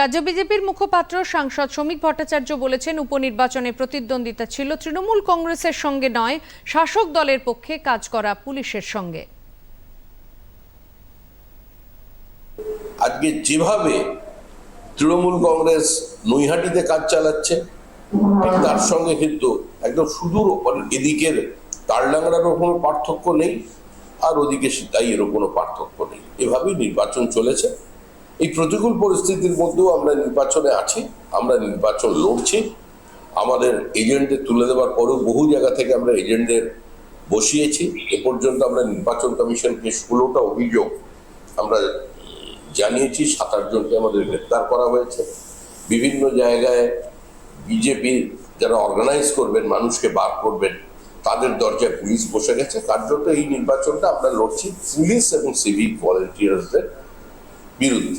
রাজ্য বিজেপির মুখপাত্র, সাংসদ শ্রমিক ভট্টাচার্য বলেছেন, উপনির্বাচনে প্রতিদ্বন্দ্বিতা ছিল। তৃণমূল কংগ্রেসের সঙ্গে নয়, শাসক দলের পক্ষে কাজ করা পুলিশের সঙ্গে। আজকে যেভাবে তৃণমূল কংগ্রেস নৈহাটিতে কাজ চালাচ্ছে তার সঙ্গে কিন্তু একদম সুদূর এদিকের তারলাংড়ারও কোনো পার্থক্য নেই, আর ওদিকে সিতাইয়েরও কোনো পার্থক্য নেই। এভাবেই নির্বাচন চলেছে। এই প্রতিকূল পরিস্থিতির মধ্যেও আমরা নির্বাচনে আছি, আমরা নির্বাচন লড়ছি। আমাদের এজেন্টদের তুলে দেওয়ার পরেও বহু জায়গা থেকে আমরা এজেন্টদের বসিয়েছি। এ পর্যন্ত আমরা নির্বাচন কমিশনকে ষোলোটা অভিযোগ আমরা জানিয়েছি সাত আটজনকে আমাদের গ্রেপ্তার করা হয়েছে। বিভিন্ন জায়গায় বিজেপির যারা অর্গানাইজ করবেন, মানুষকে বার করবেন, তাদের দরজায় পুলিশ বসে গেছে। কার্যত এই নির্বাচনটা আমরা লড়ছি। পুলিশ এবং সিভিক ভলেন্টিয়ার্সদের বিরুদ্ধে